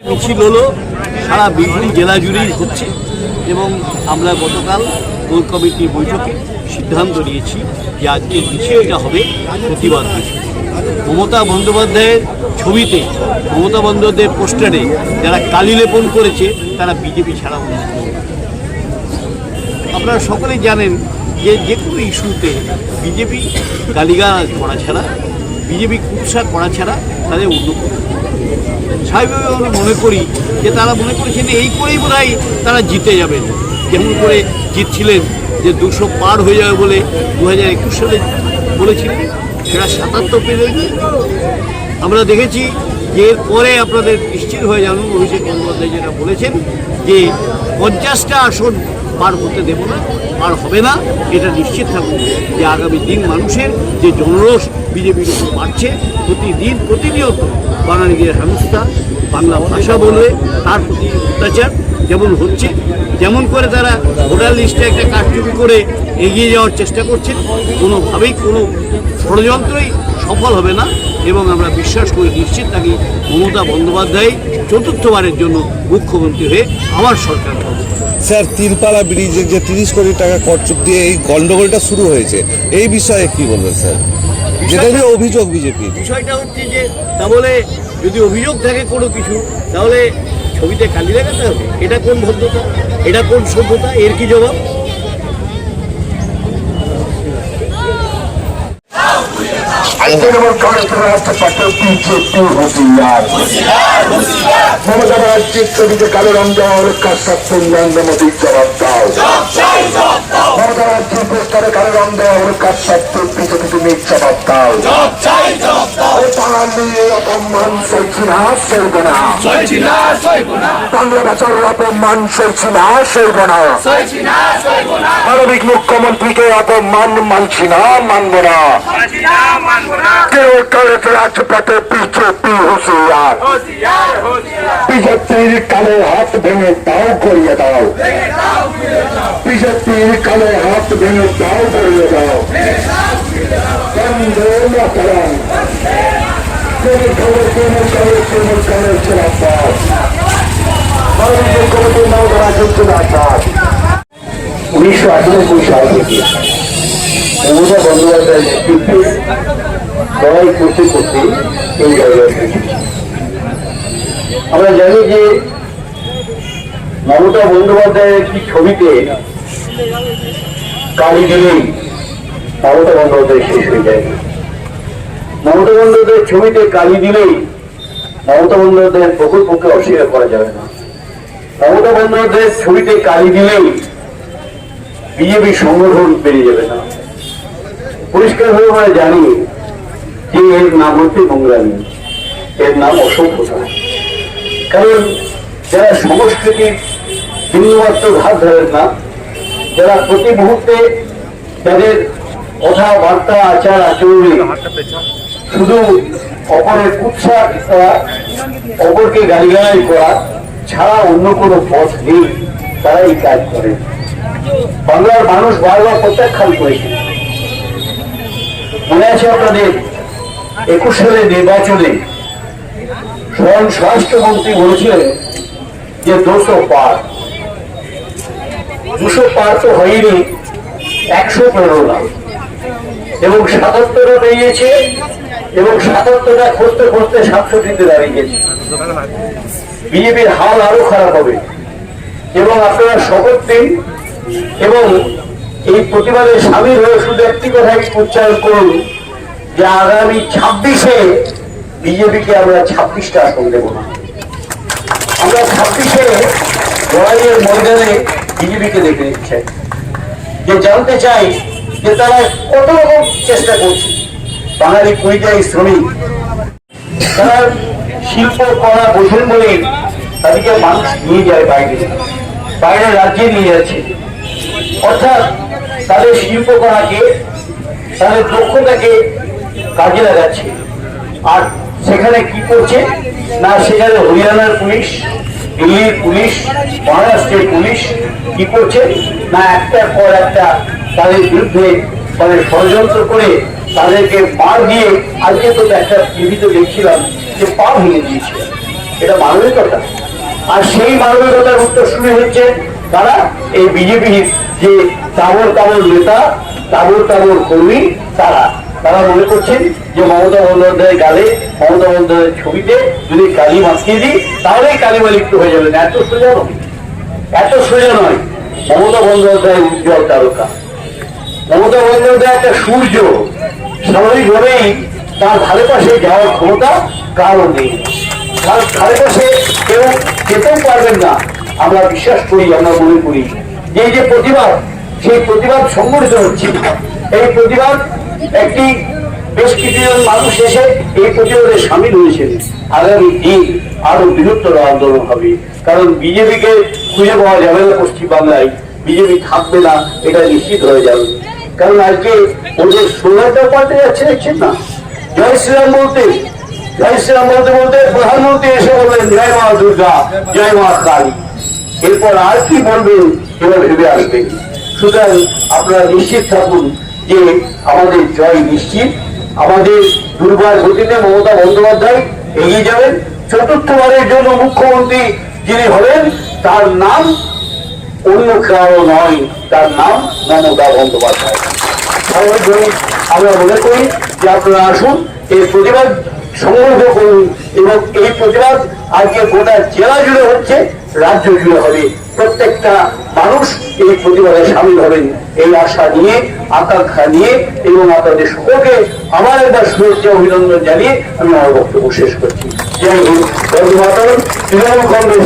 মিছিল হলো সারা বীরভূম জেলা জুড়েই হচ্ছে এবং আমরা গতকাল কোর কমিটির বৈঠকে সিদ্ধান্ত নিয়েছি যে আজকের মিছিলটা হবে প্রতিবাদ মিছিল মমতা বন্দ্যোপাধ্যায়ের ছবিতে, মমতা বন্দ্যোপাধ্যায়ের পোস্টারে যারা কালি লেপন করেছে, তারা বিজেপি ছাড়া আপনারা সকলেই জানেন যে যে কোনো ইস্যুতে বিজেপি গালিগালাজ করা ছাড়া বিজেপি কুৎসা করা ছাড়া তাদের কোনো স্বাভাবিকভাবে আমরা মনে করি যে তারা মনে করেছেন এই করেই বোধ তারা জিতে যাবেন যেমন করে জিতছিলেন যে দুশো পার হয়ে যাবে বলে দু হাজার একুশ সালে বলেছিলেন, সেটা সাতাত্তর পেরেছে আমরা দেখেছি যে এরপরে আপনাদের নিশ্চিত হয়ে জানুন অভিষেক বন্দ্যোপাধ্যায় যেটা বলেছেন যে পঞ্চাশটা আসন পার হতে দেব না, পার হবে না। এটা নিশ্চিত থাকুন যে আগামী দিন মানুষের যে জনরোষ বিজেপির উপর বাড়ছে, প্রতিদিন প্রতিনিয়ত বাঙালিদের হেনস্থা বাংলা ভাষা বলবে, তার প্রতি অত্যাচার যেমন হচ্ছে, যেমন করে তারা ভোটার লিস্টে একটা কারচুপি করে এগিয়ে যাওয়ার চেষ্টা করছেন, কোনোভাবেই কোনো ষড়যন্ত্রই সফল হবে না এবং আমরা বিশ্বাস করি, নিশ্চিত থাকি মমতা বন্দ্যোপাধ্যায় চতুর্থবারের জন্য মুখ্যমন্ত্রী হয়ে আবার সরকার স্যার তিলপাড়া ব্রিজে যে তিরিশ কোটি টাকা খরচ দিয়ে এই গন্ডগোলটা শুরু হয়েছে এই বিষয়ে কি বলবেন স্যার? যেটা নিয়ে অভিযোগ বিজেপির বিষয়টা হচ্ছে যে তাহলে যদি অভিযোগ থাকে কোনো কিছু তাহলে ছবিতে কালি লাগাতে হবে। এটা কোন ভদ্রতা? এটা কোন সভ্যতা? এর কি জবাব? তৃণমূল কংগ্রেসের আরে বাঙালির অপমান সইছি না সইব না বাংলা ভাষার অপমান সইছি না সইব মানছি না মানব না কেউ করেছে রাজপথে বিজেপি হুঁশিয়ার? বিজেপির কালো হাত ভেঙে দাও করিয়ে দাও। বিজেপির কালো হাত ভেঙে দাও করিয়ে দাও। বন্দে মাতরম। কংগ্রেস জিন্দাবাদ মাননীয় মুখ্যমন্ত্রী মমতা ব্যানার্জি জিন্দাবাদ উনিশশো আটানব্বই সাল থেকে মমতা বন্দ্যোপাধ্যায়ের নেতৃত্বে লড়াই করতে করতে এই জায়গায় আমরা জানি যে মমতা বন্দ্যোপাধ্যায়ের একটি ছবিতে কালি দিলেই মমতা বন্দ্যোপাধ্যায় শেষ হয়ে যায়। মমতা বন্দ্যোপাধ্যায়ের ছবিতে কালি দিলেই মমতা বন্দ্যোপাধ্যায়ের প্রকল্পকে অস্বীকার করা যাবে না। মমতা বন্দ্যোপাধ্যায়ের ছবিতে কালি দিলেই বিজেপি সংগঠন পেরিয়ে যাবে না। পরিষ্কারভাবে আমরা জানি এর নাম হচ্ছে এর নাম অসভ্যতা কারণ যারা সংস্কৃতির বিন্দুমাত্র ধার ধরেন না, যারা প্রতি মুহূর্তে তাদের কথাবার্তা আচার, আচরণে, শুধু অপরের কুৎসা করা অপরকে গালিগালাজ করা ছাড়া অন্য কোনো পথ নেই। তারা এই কাজ করে। বাংলার মানুষ বারবার প্রত্যাখ্যান করেছে। মনে আছে আপনাদের একুশ সালের নির্বাচনে স্বয়ং স্বরাষ্ট্রমন্ত্রী বলেছিলেন যে দুশো পার। দুশো পার তো হয়নি, একশো পনেরো না এবং সাতাত্তরও বেরিয়েছে, এবং সাতাত্তরটা খুঁজতে খুঁজতে সাতষট্টিতে দাঁড়িয়েছে বিজেপির হাল আরও খারাপ হবে। এবং আপনারা শপথ দিন, এবং এই প্রতিবাদে সামিল হয়ে শুধু একটি কথাই উচ্চারণ করুন যে আগামী ছাব্বিশে বিজেপিকে আমরা ছাব্বিশটা আসন দেব না। আমরা ছাব্বিশে লড়াইয়ের ময়দানে বিজেপিকে দেখে নিচ্ছেন যে জানতে চাই যে তারা কত রকম চেষ্টা করছে। বাঙালি পরিযায়ী শ্রমিক। তারা শিল্প করা বোঝেন বলে তাদেরকে মানুষ নিয়ে যায় বাইরে। বাইরের রাজ্যে নিয়ে যাচ্ছে। অর্থাৎ তাদের শিল্পকলাকে তাদের দক্ষতাকে কাজে লাগাচ্ছে। আর সেখানে কি করছে? না, সেখানে হরিয়ানার পুলিশ, দিল্লির পুলিশ, মহারাষ্ট্রের পুলিশ কি করছে? না, একটার পর একটা তাদের বিরুদ্ধে মানে ষড়যন্ত্র করে তাদেরকে পার দিয়ে আজকে তো একটা টিভিতে দেখছিলাম যে পা ভেঙে দিয়েছে। এটা মানবিকতা আর সেই মানবিকতার উত্তর শুরু হচ্ছে তারা এই বিজেপির যে তাবর তাবর নেতা তাবর তাবর কর্মী তারা। তারা মনে করছেন যে মমতা বন্দ্যোপাধ্যায়ের গালে, মমতা বন্দ্যোপাধ্যায়ের ছবিতে যদি কালি মাখিয়ে দিই, তাহলেই কালি মালিপ্ত হয়ে যাবে না এত সোজা নয়। এত সোজা নয়। মমতা বন্দ্যোপাধ্যায়ের উজ্জ্বল তারকা। মমতা বন্দ্যোপাধ্যায় একটা সূর্য। স্বাভাবিকভাবেই তার ধারে পাশে যাওয়ার ক্ষমতা কারও নেই। তার ধারে পাশে কেউ যেতেও পারবেন না। আমরা বিশ্বাস করি, আমরা মনে করি। যে যে প্রতিবাদ সেই প্রতিবাদ সংগঠিত হচ্ছে। এই প্রতিবাদ একটি বেশ কিছুজন মানুষ এসে এই প্রতিবাদে সামিল হয়েছেন। আগামী দিন আরও বৃহত্তর আন্দোলন হবে। কারণ বিজেপিকে খুঁজে পাওয়া যাবে না পশ্চিমবাংলায়। বিজেপি থাকবে না, এটা নিশ্চিত হয়ে যাবে। কারণ আজকে ওদের সোনাটা পাল্টে যাচ্ছে, দেখছেন না? জয় শ্রীরাম বলতে, জয় শ্রীরাম বলতে বলতে প্রধানমন্ত্রী এসে বললেন, জয় মা দুর্গা, জয় মা কালী। এরপর আর কি বলবেন, এবার ভেবে আসবেন। সুতরাং আপনারা নিশ্চিত থাকুন যে আমাদের জয় নিশ্চিত। আমাদের দুর্বার গতিতে মমতা বন্দ্যোপাধ্যায় এগিয়ে যাবেন। চতুর্থবারের জন্য মুখ্যমন্ত্রী যিনি হবেন, তার নাম অন্য কারও নয়, তার নাম মমতা বন্দ্যোপাধ্যায়। আমরা মনে করি যে আপনারা আসুন, এই প্রতিবাদ সংগ্রহ করুন এবং এই প্রতিবাদ আজকে গোটা জেলা জুড়ে হচ্ছে, রাজ্য জুড়ে হবে। প্রত্যেকটা মানুষ এই প্রতিবাদে সামিল হবেন। এই আশা নিয়ে, আকাঙ্ক্ষা নিয়ে এবং আপনাদের সকলকে আমার একবার শুভেচ্ছা অভিনন্দন জানিয়ে আমি আমার বক্তব্য শেষ করছি। জয় হিন্দ বন্ধু তৃণমূল কংগ্রেস